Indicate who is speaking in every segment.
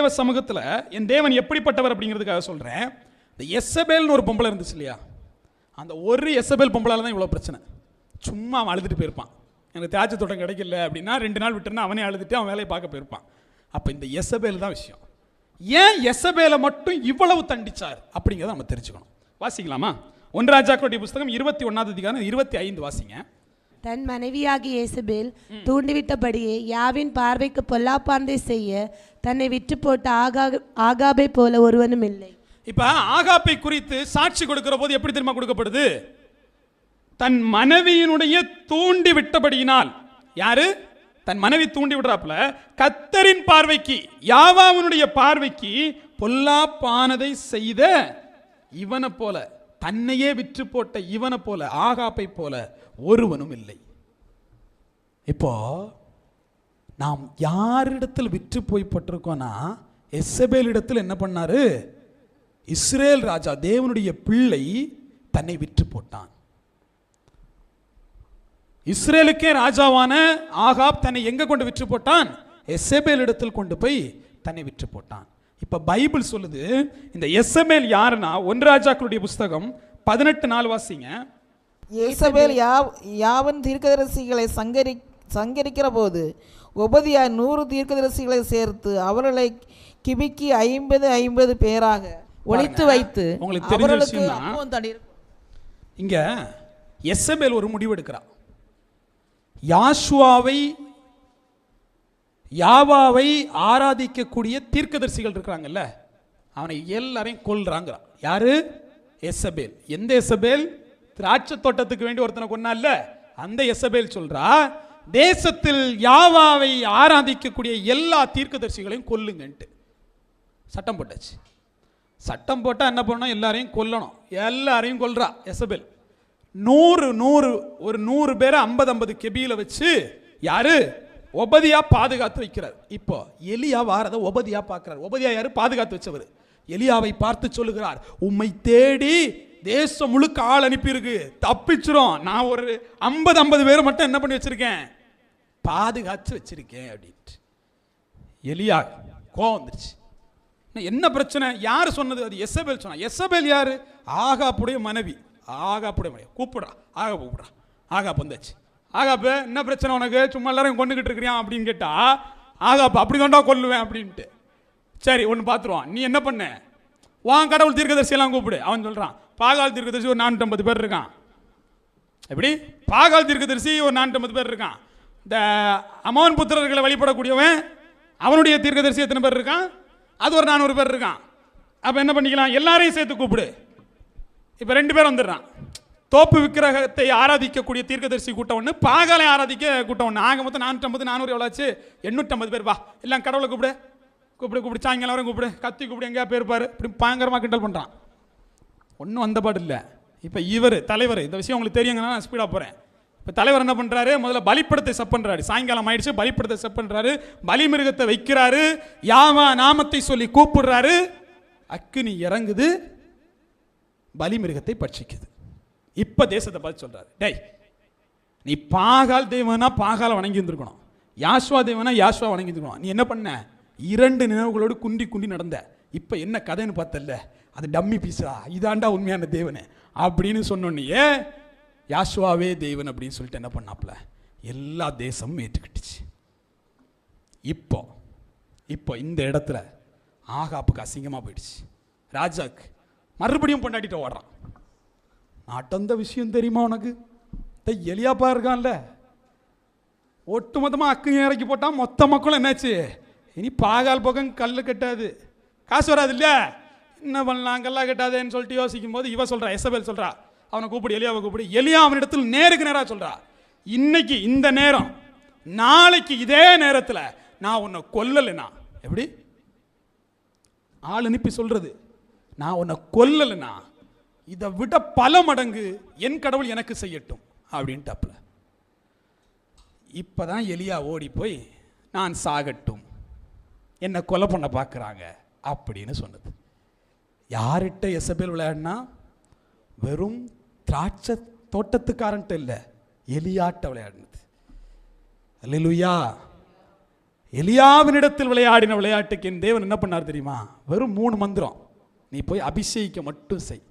Speaker 1: தேவ சமூகத்தில் என் தேவன் எப்படிப்பட்டவர் அப்படிங்கிறதுக்காக சொல்கிறேன் இந்த எஸ்எபேல்னு ஒரு பொம்பளை இருந்துச்சு இல்லையா? அந்த ஒரு எஸ்எபேல் பொம்பளால் தான் இவ்வளோ பிரச்சனை. சும்மா அவன் அழுதுட்டு போயிருப்பான். எனக்கு தியாச்ச தோட்டம் கிடைக்கல அப்படின்னா ரெண்டு நாள் விட்டுருந்தா அவனே அழுதுட்டு அவன் வேலையை பார்க்க போயிருப்பான். அப்போ இந்த எஸ்எபேல் தான் விஷயம். ஏன் எஸ்எபேலை மட்டும் இவ்வளவு தண்டிச்சார் அப்படிங்கிறத நம்ம தெரிஞ்சுக்கணும். வாசிக்கலாமா? ஒன்றாஜாக்களுடைய புஸ்தகம் இருபத்தி ஒன்றாவது அதிகாரம் இருபத்தி ஐந்து வாசிங்க.
Speaker 2: தன் மனைவியாகிய இயேசபேல் தூண்டிவிட்டபடியே யாவின் பார்வைக்கு பொல்லாப்பாந்தை செய்ய தன்னை விட்டு போட்ட ஆகா ஆகாபை போல ஒருவனும் இல்லை.
Speaker 1: இப்ப ஆகாப்பை குறித்து சாட்சி கொடுக்கிற போது எப்படி தெரியுமா கொடுக்கப்படுது? தன் மனைவியினுடைய தூண்டி விட்டபடியினால். யாரு? தன் மனைவி தூண்டி விடுறாப்புல. கத்தரின் பார்வைக்கு யாவாவனுடைய பார்வைக்கு பொல்லாப்பானதை செய்த இவனை போல. தன்னையே விற்று போட்ட இவனை போல ஆகாப்பை போல ஒருவனும் இல்லை. இப்போ நாம் யாரிடத்தில் விற்று போய் பட்டிருக்கோம்னா எஸ்எபேல் இடத்தில் என்ன பண்ணாரு? இஸ்ரேல் ராஜா தேவனுடைய பிள்ளை தன்னை விற்று போட்டான். இஸ்ரேலுக்கே ராஜாவான ஆகாப் தன்னை எங்க கொண்டு விற்று போட்டான்? எஸ்எபேல் இடத்தில் கொண்டு போய் தன்னை விற்று போட்டான். இப்ப பைபிள் சொல்லுது இந்த எஸ்எபேல் யாருன்னா ஒன்று ராஜாக்களுடைய புஸ்தகம் பதினெட்டு நாள் வாசிங்க.
Speaker 3: ஏசபேல் யா யாவன் தீர்க்கதரிசிகளை சங்கரி சங்கரிக்கிற போது உபதியா நூறு தீர்க்கதரிசிகளை சேர்த்து அவர்களை கிபிக்கி ஐம்பது ஐம்பது பேராக ஒழித்து வைத்து
Speaker 1: உங்களுக்கு தெரிஞ்ச இங்க எஸ்எபேல் ஒரு முடிவு எடுக்கிறான். யாஷுவாவை யாவாவை ஆராதிக்கக்கூடிய தீர்க்கதரிசிகள் இருக்கிறாங்கல்ல அவனை எல்லாரையும் கொல்றாங்கிறான் யாரு? எஸ்எபேல் எந்த எஸ்எபேல் திராட்சை தோட்டத்துக்கு வேண்டி ஒருத்தனை கொன்னால அந்த எஸ்எபேல் சொல்றா தேசத்தில் யாவாவை ஆராதிக்கக்கூடிய எல்லா தீர்க்கதரிசிகளையும் கொல்லுங்கன்ட்டு. சட்டம் போட்டாச்சு. சட்டம் போட்டால் என்ன பண்ணணும்? எல்லாரையும் கொல்லணும். எல்லாரையும் கொல்றா எசபேல். நூறு நூறு ஒரு நூறு பேரை ஐம்பது ஐம்பது கெபியில் வச்சு யாரு? உபதியாக பாதுகாத்து வைக்கிறார். இப்போ எலியா வாரதை உபதியாக பார்க்குறார். ஒபதியா யார்? பாதுகாத்து வச்சவர். எலியாவை பார்த்து சொல்லுகிறார் உம்மை தேடி தேசம் முழுக்க ஆள் அனுப்பியிருக்கு. தப்பிச்சிரும். நான் ஒரு ஐம்பது ஐம்பது பேரை மட்டும் என்ன பண்ணி வச்சிருக்கேன்? பாதுகாத்து வச்சிருக்கேன் அப்படின்ட்டு. எலியா கோவம் வந்துருச்சு. இன்னும் என்ன பிரச்சனை? யார் சொன்னது? அது எஸ்எபேல் சொன்னா. எஸ்எபேல் யார்? ஆகாப்புடைய மனைவி. ஆகாப்புடைய மனைவி. கூப்பிடுறா. ஆகா கூப்பிடுறா. ஆகா வந்தாச்சு. ஆகாப்பு என்ன பிரச்சனை உனக்கு? சும்மா எல்லாரும் கொண்டுகிட்டு இருக்கிறியா அப்படின்னு கேட்டா ஆகாப்பு அப்படி தாண்டா கொல்லுவேன் அப்படின்ட்டு. சரி ஒன்று பார்த்துருவான் நீ என்ன பண்ண? வான் கடவுள் தீர்க்கதரிசியெல்லாம் கூப்பிடு. அவன் சொல்கிறான் பாகால் தீர்க்கதரிசி ஒரு நானூற்றம்பது பேர் இருக்கான். எப்படி? பாகால் தீர்க்கதரிசி ஒரு நானூற்றம்பது பேர் இருக்கான். இந்த அமோன் புத்திரர்களை வழிபடக்கூடியவன் அவனுடைய தீர்க்கதரிசி எத்தனை பேர் இருக்கான்? அது ஒரு நானூறு பேர் இருக்கான். அப்போ என்ன பண்ணிக்கலாம்? எல்லாரையும் சேர்த்து கூப்பிடு. இப்போ ரெண்டு பேர் வந்துடுறான். தோப்பு விக்கிரகத்தை ஆராதிக்கக்கூடிய தீர்க்கதரிசி கூட்டம் ஒன்று பாகலை ஆராதிக்க கூட்டம் ஒன்று ஆக மொத்தம் நானூற்றம்பது நானூறு எவ்வளோ ஆச்சு? எண்ணூற்றம்பது பேர் வா. எல்லாம் கடவுளை கூப்பிடு. கூப்பிடு கூப்பிடு. சாயங்காலம் வரும் கூப்பிடு. கத்தி கூப்பிடு எங்கேயா போயிருப்பார். இப்படி பயங்கரமாக கிண்டல் பண்ணுறான் ஒன்றும் வந்த பாடு இல்லை. இப்போ இவர் தலைவர் இந்த விஷயம் உங்களுக்கு தெரியுங்கன்னா நான் ஸ்பீடாக போகிறேன் இப்போ தலைவர் என்ன பண்ணுறாரு முதல்ல பலிப்படத்தை செப் பண்ணுறாரு சாயங்காலம் ஆயிடுச்சு பலிப்படத்தை செப் பண்ணுறாரு பலிமிருகத்தை வைக்கிறாரு. யாவா நாமத்தை சொல்லி கூப்பிடுறாரு. அக்கினி இறங்குது. பலிமிருகத்தை பட்சிக்குது. இப்போ தேசத்தை பார்த்து சொல்கிறாரு டேய் நீ பாகால் தெய்வம்னா பாகால வணங்கி இருந்திருக்கணும். யாஷ்வா தெய்வம்னா யாஷ்வா வணங்கி இருந்திருக்கணும். நீ என்ன பண்ண? இரண்டு நினைவுகளோடு குண்டி குண்டி நடந்த. இப்போ என்ன கதைன்னு பார்த்தல்ல. அது டம்மி பீஸா? இதாண்டா உண்மையான தேவனு. அப்படின்னு சொன்னோன்னையே யாஷ்வாவே தேவன் அப்படின்னு சொல்லிட்டு என்ன பண்ணாப்புல? எல்லா தேசமும் ஏற்றுக்கிட்டுச்சு. இப்போ இப்போ இந்த இடத்துல ஆகாப்புக்கு அசிங்கமாக போயிடுச்சு. ராஜாக்கு மறுபடியும் பொண்டாட்டிட்டு ஓடுறான். நாட்டந்த விஷயம் தெரியுமா உனக்கு? இந்த எலியாப்பா இருக்கான்ல. ஒட்டுமொத்தமாக அக்கு இறக்கி போட்டால் மொத்த மக்களும் என்னாச்சு? இனி பாகால் பக்கம் கல் கட்டாது. காசு வராது இல்லையா என்ன பண்ணலாம் கல்லா கட்டாதேன்னு சொல்லிட்டு யோசிக்கும் போது இவ சொல்கிறா எசபேல் சொல்கிறா அவனை கூப்பிடு எலியாவை கூப்பிடு. எலியா அவனிடத்தில் நேருக்கு நேராக சொல்கிறா இன்னைக்கு இந்த நேரம் நாளைக்கு இதே நேரத்தில் நான் உன்னை கொல்லலைண்ணா. எப்படி? ஆள் அனுப்பி சொல்கிறது நான் உன்னை கொல்லலைண்ணா. இதை விட பல மடங்கு என் கடவுள் எனக்கு செய்யட்டும் அப்படின்ட்டாப்புல. இப்பதான் எலியா ஓடி போய் நான் சாகட்டும். என்னை கொலை பண்ண பார்க்குறாங்க அப்படின்னு சொன்னது. யார்கிட்ட எசபேல் விளையாடினா வெறும் திராட்சை தோட்டத்துக்காரன்ட்டு இல்லை எலியாட்ட விளையாடினது. அல்லா எலியாவினிடத்தில் விளையாடின விளையாட்டுக்கு என் தேவன் என்ன பண்ணார் தெரியுமா? வெறும் மூணு மந்திரம். நீ போய் அபிஷேகிக்க மட்டும் செய்.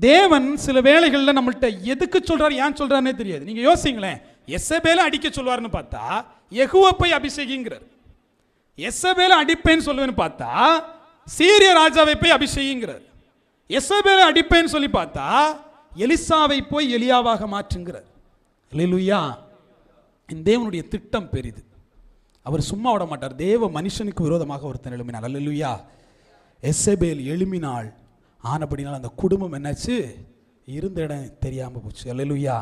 Speaker 1: தேவன் சில வேளைகளில் நம்மள்ட்ட எதுக்கு சொல்கிறார் ஏன் சொல்கிறாருனே தெரியாது. நீங்கள் யோசிங்களேன். எஸ்எபேல அடிக்க சொல்வாருன்னு பார்த்தா யெகூவ போய் அபிஷேகிங்கிறார். எஸ்எபேல அடிப்பேன்னு சொல்லுவேன்னு பார்த்தா சீரிய ராஜாவை போய் அபிஷேகிங்கிறார். எஸ்எபேல அடிப்பேன்னு சொல்லி பார்த்தா எலிசாவை போய் எலியாவாக மாற்றுங்கிறார். லெலுயா இந்த தேவனுடைய திட்டம் பெரிது. அவர் சும்மா விட மாட்டார். தேவ மனுஷனுக்கு விரோதமாக ஒருத்தன் எழுப்பினார் அல்லேலூயா எஸ்எபேல் எழுமினாள் ஆனபடினால் அந்த குடும்பம் என்னாச்சு? இருந்த இடம் தெரியாமல் போச்சு. அல்லேலூயா.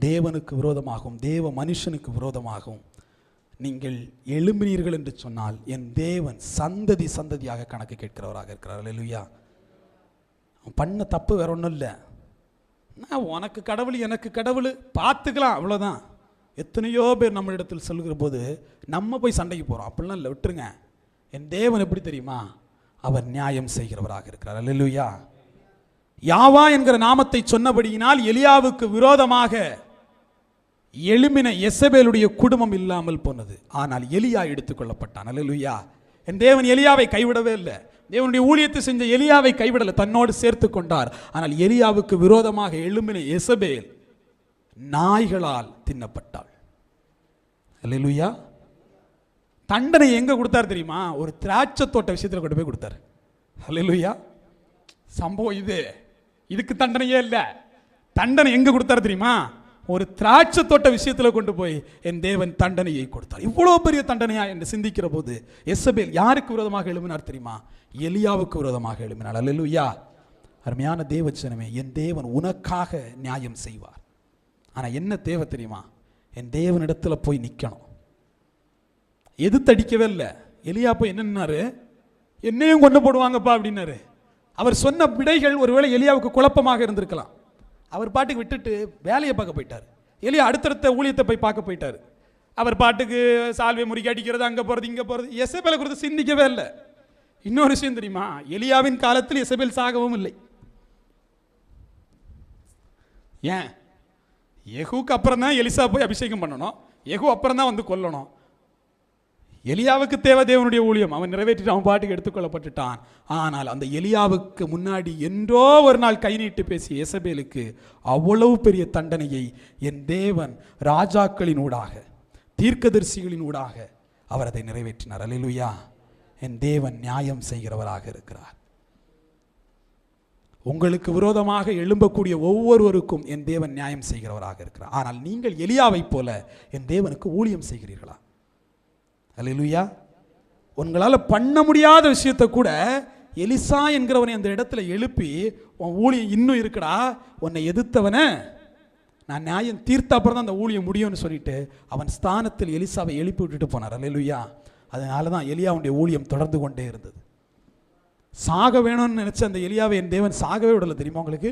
Speaker 1: தேவனுக்கு விரோதமாகவும் தேவ மனுஷனுக்கு விரோதமாகவும் நீங்கள் எழும்பினீர்கள் என்று சொன்னால் என் தேவன் சந்ததி சந்ததியாக கணக்கு கேட்கிறவராக இருக்கிறார். அல்லேலூயா. அவன் பண்ண தப்பு வேற ஒன்றும் இல்லை. நான் உனக்கு கடவுள் எனக்கு கடவுள். பார்த்துக்கலாம் அவ்வளோதான் எத்தனையோ பேர் நம்மளிடத்தில் சொல்கிற போது நம்ம போய் சண்டைக்கு போகிறோம் அப்படிலாம் இல்லை விட்டுருங்க. என் தேவன் எப்படி தெரியுமா? அவர் நியாயம் செய்கிறவராக இருக்கிறார். அல்லா யாவா என்கிற நாமத்தை சொன்னபடியினால் எலியாவுக்கு விரோதமாக எழுமின எசபேலுடைய குடும்பம் இல்லாமல் போனது. ஆனால் எலியா எடுத்துக்கொள்ளப்பட்டான் அல்லா என் தேவன் எலியாவை கைவிடவே இல்லை. தேவனுடைய ஊழியத்தை செஞ்ச எலியாவை கைவிடலை. தன்னோடு சேர்த்து கொண்டார். ஆனால் எலியாவுக்கு விரோதமாக எழும்பின எசபேல் நாய்களால் தின்னப்பட்டாள். அல்லா தண்டனை எங்கே கொடுத்தாரு தெரியுமா? ஒரு திராட்சை தோட்ட விஷயத்தில் கொண்டு போய் கொடுத்தார். அல்லேலூயா சம்பவம் இது. இதுக்கு தண்டனையே இல்லை. தண்டனை எங்கே கொடுத்தாரு தெரியுமா? ஒரு திராட்சை தோட்ட விஷயத்தில் கொண்டு போய் என் தேவன் தண்டனையை கொடுத்தார். இவ்வளோ பெரிய தண்டனையா என்று சிந்திக்கிற போது எஸ்எபேல் யாருக்கு விரோதமாக எழுப்பினார் தெரியுமா? எலியாவுக்கு விரோதமாக எழுப்பினார் அல்லேலூயா அருமையான தேவச்சனமே என் தேவன் உனக்காக நியாயம் செய்வார். ஆனால் என்ன தேவை தெரியுமா? என் தேவனிடத்தில் போய் நிற்கணும் எதிர்த்தடிக்கவே இல்லை. எலியா போய் என்னன்னாரு என்னையும் கொண்டு போடுவாங்கப்பா அப்படின்னாரு. அவர் சொன்ன விடைகள் ஒருவேளை எலியாவுக்கு குழப்பமாக இருந்திருக்கலாம். அவர் பாட்டுக்கு விட்டுட்டு வேலையை பார்க்க போயிட்டார். எலியா அடுத்தடுத்த ஊழியத்தை போய் பார்க்க போயிட்டார். அவர் பாட்டுக்கு சால்வை முறிக்க அடிக்கிறது அங்கே போகிறது இங்கே போகிறது எசபேலை குறித்து சிந்திக்கவே இல்லை. இன்னொரு விஷயம் தெரியுமா? எலியாவின் காலத்தில் எசபேல் சாகவும் இல்லை. ஏன்? யெகூக்கு அப்புறம் தான் எலிசா போய் அபிஷேகம் பண்ணணும். யெகூ அப்புறம் தான் வந்து கொல்லணும். எலியாவுக்கு தேவை தேவனுடைய ஊழியம். அவன் நிறைவேற்றிட்டு அவன் பாட்டுக்கு எடுத்துக்கொள்ளப்பட்டுட்டான். ஆனால் அந்த எலியாவுக்கு முன்னாடி என்றோ ஒரு நாள் கை நீட்டு பேசிய எசபேலுக்கு அவ்வளவு பெரிய தண்டனையை என் தேவன் ராஜாக்களின் ஊடாக தீர்க்கதரிசிகளின் ஊடாக அவர் அதை நிறைவேற்றினார். அல்லேலூயா. என் தேவன் நியாயம் செய்கிறவராக இருக்கிறார். உங்களுக்கு விரோதமாக எழும்பக்கூடிய ஒவ்வொருவருக்கும் என் தேவன் நியாயம் செய்கிறவராக இருக்கிறார். ஆனால் நீங்கள் எலியாவைப் போல என் தேவனுக்கு ஊழியம் செய்கிறீர்களா? அல்லேலூயா உங்களால் பண்ண முடியாத விஷயத்தை கூட எலிசா என்கிறவனை அந்த இடத்துல எழுப்பி உன் ஊழியம் இன்னும் இருக்குடா உன்னை எதிர்த்தவனை. நான் நியாயம் தீர்த்த அப்புறம் தான் அந்த ஊழியம் முடியும்னு சொல்லிட்டு அவன் ஸ்தானத்தில் எலிசாவை எழுப்பி விட்டுட்டு போனார் அல்லேலூயா அதனால தான் எலியாவுடைய ஊழியம் தொடர்ந்து கொண்டே இருந்தது. சாக வேணும்னு நினச்ச அந்த எலியாவை என் தேவன் சாகவே விடலை தெரியுமா உங்களுக்கு?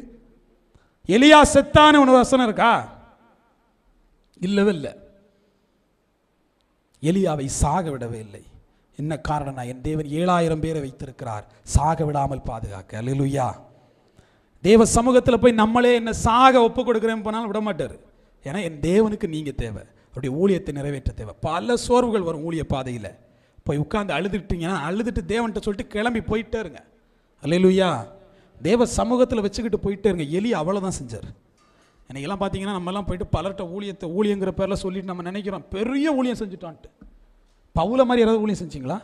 Speaker 1: எலியா செத்தான ஒரு வசனம் இருக்கா? இல்லவே இல்லை. எலியாவை சாக விடவே இல்லை. என்ன காரணம்னா என் தேவன் ஏழாயிரம் பேரை வைத்திருக்கிறார். சாக விடாமல் பாதுகாக்க. அலுலுயா தேவ சமூகத்தில் போய் நம்மளே என்ன சாக ஒப்பு கொடுக்குறேன்னு போனாலும் விட மாட்டார். ஏன்னா என் தேவனுக்கு நீங்கள் தேவை. அவருடைய ஊழியத்தை நிறைவேற்ற தேவை. பல சோர்வுகள் வரும் ஊழிய பாதையில். போய் உட்காந்து அழுதுட்டீங்கன்னா அழுதுட்டு தேவன்கிட்ட சொல்லிட்டு கிளம்பி போயிட்டே இருங்க. அல்லேலூயா தேவ சமூகத்தில் வச்சுக்கிட்டு போயிட்டே இருங்க. எலி அவ்வளோதான் செஞ்சார். இன்னைக்கெல்லாம் பார்த்தீங்கன்னா நம்மலாம் போயிட்டு பலர்கிட்ட ஊழியத்தை ஊழியங்கிற பேரில் சொல்லிட்டு நம்ம நினைக்கிறோம். பெரிய ஊழியம் செஞ்சுட்டான்ட்டு. பவுல மாதிரி யாராவது ஊழியம் செஞ்சீங்களா?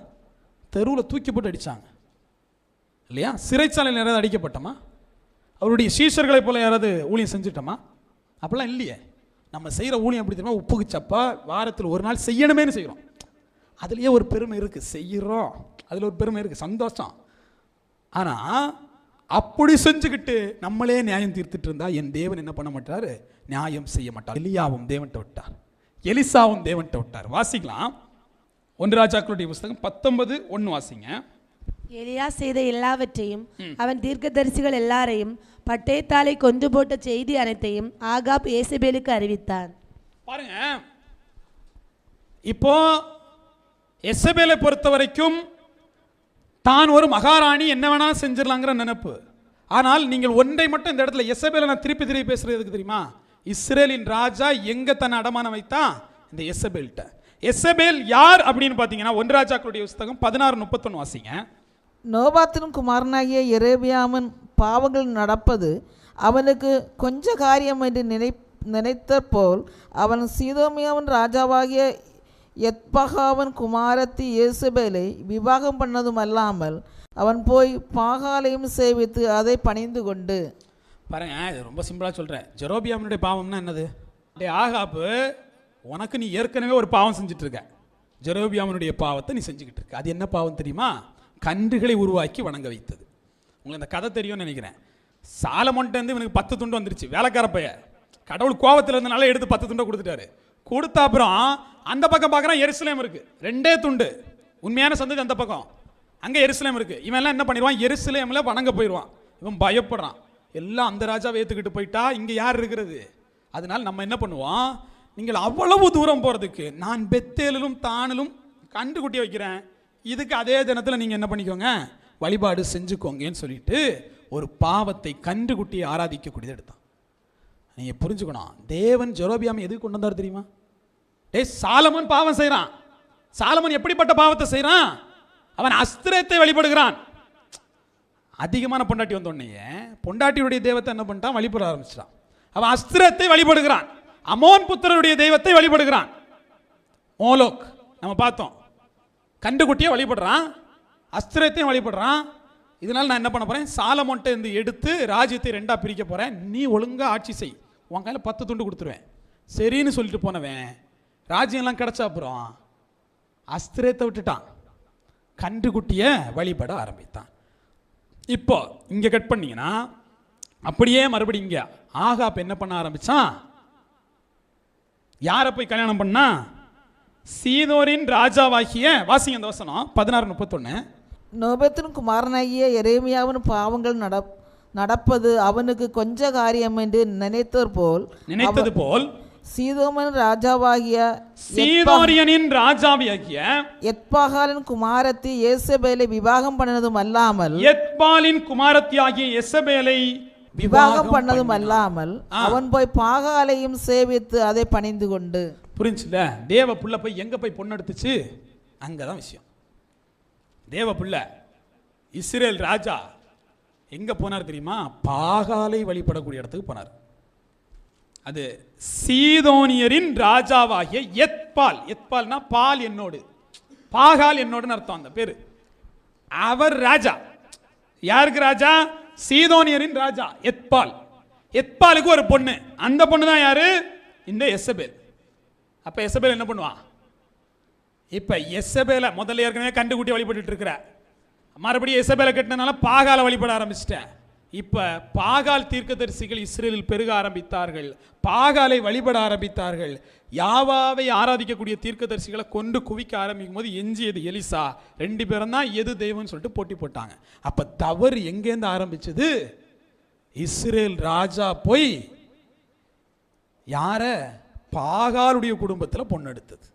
Speaker 1: தெருவில் தூக்கி போட்டு அடித்தாங்க இல்லையா? சிறைச்சாலையில் யாராவது அடிக்கப்பட்டோமா? அவருடைய சீஷர்களை போல் யாராவது ஊழியம் செஞ்சுட்டோமா? அப்படிலாம் இல்லையே. நம்ம செய்கிற ஊழியம் எப்படி தெரியுமா? உப்புக்கு சப்பா வாரத்தில் ஒரு நாள் செய்யணுமேனு செய்கிறோம் அதுலேயே ஒரு பெருமை இருக்குது செய்கிறோம் அதில் ஒரு பெருமை இருக்குது சந்தோஷம். ஆனால் அப்படி செஞ்சுக்கிட்டு நம்மளே நியாயம் தீர்த்துட்டு இருந்தா என் தேவன் என்ன பண்ண மாட்டாரு? நியாயம் செய்ய மாட்டார். எலியாவும் தேவன்ட்ட விட்டார். எலிசாவும் தேவன்ட்ட விட்டார். வாசிக்கலாம். ஒன்று ராஜாக்களுடைய புஸ்தகம் பத்தொன்பது ஒன்று வாசிங்க.
Speaker 2: எலியா செய்த எல்லாவற்றையும் அவன் தீர்க்கதரிசிகள் எல்லாரையும் பட்டயத்தாலை கொன்று போட்ட செய்தி அனைத்தையும் ஆகாப் ஏசபேலுக்கு அறிவித்தான்.
Speaker 1: பாருங்க. இப்போ எசபேலை பொறுத்த வரைக்கும் தான் ஒரு மகாராணி என்ன வேணாலும் செஞ்சிடலாங்கிற நினைப்பு. ஆனால் நீங்கள் ஒன்றை மட்டும் இந்த இடத்துல எசபேலை நான் திருப்பி திருப்பி பேசுகிறதுக்கு தெரியுமா? இஸ்ரேலின் ராஜா எங்க தன்னை அடமானம் வைத்தான் இந்த எசபேல்கிட்ட. எசபேல் யார் அப்படின்னு பார்த்தீங்கன்னா ஒன்றாஜாக்களுடைய புஸ்தகம் பதினாறு முப்பத்தொன்று வாசிங்க.
Speaker 3: நோபாத்தின் குமாரனாகிய எரேபியாமன் பாவங்கள் நடப்பது அவனுக்கு கொஞ்ச காரியம் என்று நினை நினைத்த போல் அவன் சீதோமியாவின் ராஜாவாகிய எத்பகாவன் குமாரத்தி இயேசுபேலை விவாகம் பண்ணதும் அல்லாமல் அவன் போய் பாகாலையும் சேவித்து அதை பணிந்து கொண்டு.
Speaker 1: பாருங்க இது ரொம்ப சிம்பிளாக சொல்கிறேன் ஜெரோபியாமனுடைய பாவம்னா என்னது? டே ஆகாப்பு உனக்கு நீ ஏற்கனவே ஒரு பாவம் செஞ்சுட்டு இருக்க ஜெரோபியாமனுடைய பாவத்தை நீ செஞ்சுக்கிட்டு இருக்க அது என்ன பாவம் தெரியுமா? கன்றுகளை உருவாக்கி வணங்க வைத்தது. உங்களுக்கு அந்த கதை தெரியும்னு நினைக்கிறேன். சாலமொன்ட்டேருந்து இவனுக்கு பத்து துண்டு வந்துருச்சு. வேலைக்கார பைய கடவுள் கோவத்தில் இருந்தனால எடுத்து பத்து துண்டை கொடுத்துட்டாரு. கொடுத்த அப்புறம் அந்த பக்கம் பார்க்குறான் எருசலேம் இருக்குது ரெண்டே துண்டு. உண்மையான சந்ததி அந்த பக்கம். அங்கே எருசலேம் இருக்குது இவன் என்ன பண்ணிடுவான்? எருசலேமில் வணங்க போயிடுவான். இவன் பயப்படுறான். எல்லாம் அந்த ராஜாவை ஏற்றுக்கிட்டு போயிட்டா இங்கே யார் இருக்கிறது? அதனால நம்ம என்ன பண்ணுவோம்? நீங்கள் அவ்வளவு தூரம் போகிறதுக்கு நான் பெத்தேலிலும் தானிலும் கண்டுக்குட்டி வைக்கிறேன். இதுக்கு அதே தினத்தில் நீங்கள் என்ன பண்ணிக்கோங்க? வழிபாடு செஞ்சுக்கோங்கன்னு சொல்லிட்டு ஒரு பாவத்தை கண்டு குட்டி ஆராதிக்கக்கூடியது எடுத்தான். நீங்கள் புரிஞ்சுக்கணும். தேவன் ஜெரோபியாமை எதுக்கு கொண்டு வந்தார் தெரியுமா? டே சாலமன் பாவம் செய்கிறான் சாலமன் எப்படிப்பட்ட பாவத்தை செய்கிறான் அவன் அஸ்திரத்தை வழிபடுகிறான். அதிகமான பொண்டாட்டி வந்தோடனே பொண்டாட்டியுடைய தெய்வத்தை என்ன பண்ணிட்டான்? வழிபட ஆரம்பிச்சிட்டான். அவன் அஸ்திரத்தை வழிபடுகிறான். அமோன் புத்திரருடைய தெய்வத்தை வழிபடுகிறான். மோலோக் நம்ம பார்த்தோம். கண்டுகுட்டியை வழிபடுறான். அஸ்திரத்தையும் வழிபடுறான். இதனால் நான் என்ன பண்ண போகிறேன் சாலமோன்ட்டை இருந்து எடுத்து ராஜ்யத்தை ரெண்டாக பிரிக்க போகிறேன் நீ ஒழுங்கா ஆட்சி செய். உன் கையில் பத்து துண்டு கொடுத்துருவேன். சரின்னு சொல்லிட்டு போனவன் ராஜ்யம்லாம் கிடைச்ச அப்புறம் அஸ்திரத்தை விட்டுட்டான். கன்றுக்குட்டியை வழிபட ஆரம்பித்தான். இப்போ இங்கே கட் பண்ணிங்கன்னா அப்படியே மறுபடியும் இங்க ஆகாப் என்ன பண்ண ஆரம்பித்தான் யாரை போய் கல்யாணம் பண்ணா? சீதோரின் ராஜாவாகிய வாசிங்க அந்த வசனம் பதினாறு முப்பத்தொன்று
Speaker 3: நோபத்தின் குமாரனாகிய எரேமியாவின் பாவங்கள் நட நடப்பது அவனுக்கு கொஞ்ச காரியம் என்று நினைத்தவர் போல்
Speaker 1: நினைத்தது போல்
Speaker 3: சீதோமன் ராஜாவாகிய
Speaker 1: சீதோரியனின் ராஜாவியாகிய
Speaker 3: எத்பாகாலின் குமாரத்தி இயேசபேலை விவாகம் பண்ணதும் அல்லாமல்
Speaker 1: எத்பாலின் குமாரத்தியாகிய எசபேலை
Speaker 3: விவாகம் பண்ணதும் அல்லாமல் அவன் போய் பாகாலையும் சேவித்து அதை பணிந்து கொண்டு.
Speaker 1: புரிஞ்சுல? தேவ புள்ள போய் எங்க போய் பொண்ணு எடுத்துச்சு அங்கதான் விஷயம். தேவ புள்ள இஸ்ரேல் ராஜா எங்க போனார் தெரியுமா? பாகாலை வழிபடக்கூடிய இடத்துக்கு போனார். அது சீதோனியரின் ராஜாவாகிய எத்பால். எத்பால்னா பால் என்னோடு. பாகால் என்னோடுன்னு அர்த்தம் அந்த பேர். அவர் ராஜா. யாருக்கு ராஜா? சீதோனியரின் ராஜா எத்பால். எத்பாலுக்கு ஒரு பொண்ணு. அந்த பொண்ணு தான் யாரு? இந்த எசபேல். அப்ப எசபேல் என்ன பண்ணுவான்? இப்ப எசபேல முதல்ல ஏற்கனவே கண்டுகுட்டி வழிபட்டுட்டு இருக்கிற மறுபடியும் இசபேலை கட்டினனால பாகால வழிபட ஆரம்பிச்சிட்டேன். இப்போ பாகால் தீர்க்கதரிசிகள் இஸ்ரேலில் பெருக ஆரம்பித்தார்கள். பாகாலை வழிபட ஆரம்பித்தார்கள். யாவாவை ஆராதிக்கக்கூடிய தீர்க்கதரிசிகளை கொண்டு குவிக்க ஆரம்பிக்கும் போது எஞ்சியது எலிசா. ரெண்டு பேரும் தான் எது தெய்வம்னு சொல்லிட்டு போட்டி போட்டாங்க. அப்போ தவறு எங்கேருந்து ஆரம்பிச்சது? இஸ்ரேல் ராஜா போய் யார? பாகாலுடைய குடும்பத்தில் பொண்ணு எடுத்தது.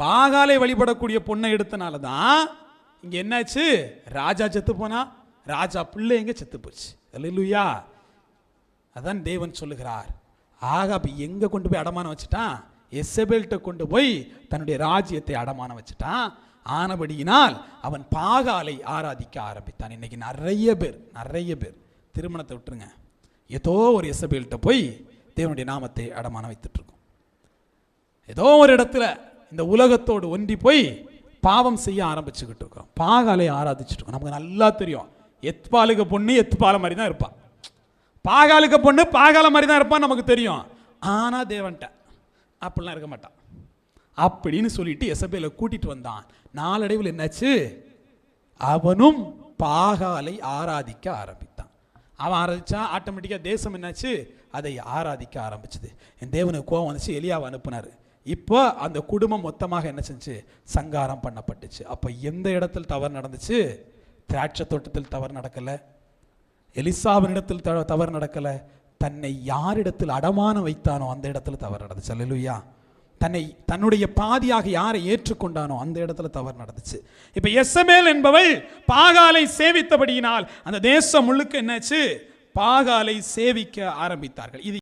Speaker 1: பாகாலை வழிபடக்கூடிய பொண்ணை எடுத்தனால தான் இங்கே என்னாச்சு? ராஜா செத்து போனா ராஜா பிள்ளைங்க செத்து போச்சு? அல்லேலூயா அதான் தேவன் சொல்லுகிறார். ஆகாப் எங்க கொண்டு போய் அடமானம் வச்சுட்டான்? எசபேல்கிட்ட கொண்டு போய் தன்னுடைய ராஜ்யத்தை அடமானம் வச்சுட்டான். ஆனபடியினால் அவன் பாகாலை ஆராதிக்க ஆரம்பித்தான். இன்னைக்கு நிறைய பேர் நிறைய பேர். திருமணத்தை விட்டுருங்க. ஏதோ ஒரு எசபேல்கிட்ட போய் தேவனுடைய நாமத்தை அடமானம் வைத்துட்டு ஏதோ ஒரு இடத்துல இந்த உலகத்தோடு ஒன்றி போய் பாவம் செய்ய ஆரம்பிச்சுக்கிட்டு இருக்கோம். பாகாலை ஆராதிச்சுட்டு இருக்கோம். நமக்கு நல்லா தெரியும். எத்பாலுக்கு பொண்ணு எத்பால மாதிரி தான் இருப்பான் பாகாலுக்கு பொண்ணு பாகால மாதிரி தான் இருப்பான் நமக்கு தெரியும். ஆனால் தேவன்ட்ட அப்படிலாம் இருக்க மாட்டான். அப்படின்னு சொல்லிட்டு எசபேல கூட்டிட்டு வந்தான். நாளடைவில் என்னாச்சு? அவனும் பாகாலை ஆராதிக்க ஆரம்பித்தான். அவன் ஆராதிச்சா ஆட்டோமேட்டிக்காக தேசம் என்னாச்சு? அதை ஆராதிக்க ஆரம்பிச்சது. என் தேவனுக்கு கோவம் வந்துச்சு. எலியாவை அனுப்புனார். இப்போ அந்த குடும்பம் மொத்தமாக என்ன செஞ்சு? சங்காரம் பண்ணப்பட்டுச்சு. அப்போ எந்த இடத்தில் தவறு நடந்துச்சு? திராட்சை தோட்டத்தில் தவறு நடக்கலை. எலிசாவினிடத்தில் த தவறு நடக்கலை. தன்னை யாரிடத்தில் அடமானம் வைத்தானோ அந்த இடத்துல தவறு நடந்துச்சு. அல்லேலூயா. தன்னை தன்னுடைய பாதியாக யாரை ஏற்றுக்கொண்டானோ அந்த இடத்துல தவறு நடந்துச்சு. இப்போ எஸ்எம்எல் என்பவள் பாகாலை சேவித்தபடியினால் அந்த தேசம் முழுக்க என்னாச்சு? பாகாலை சேவிக்க ஆரம்பித்தார்கள். இது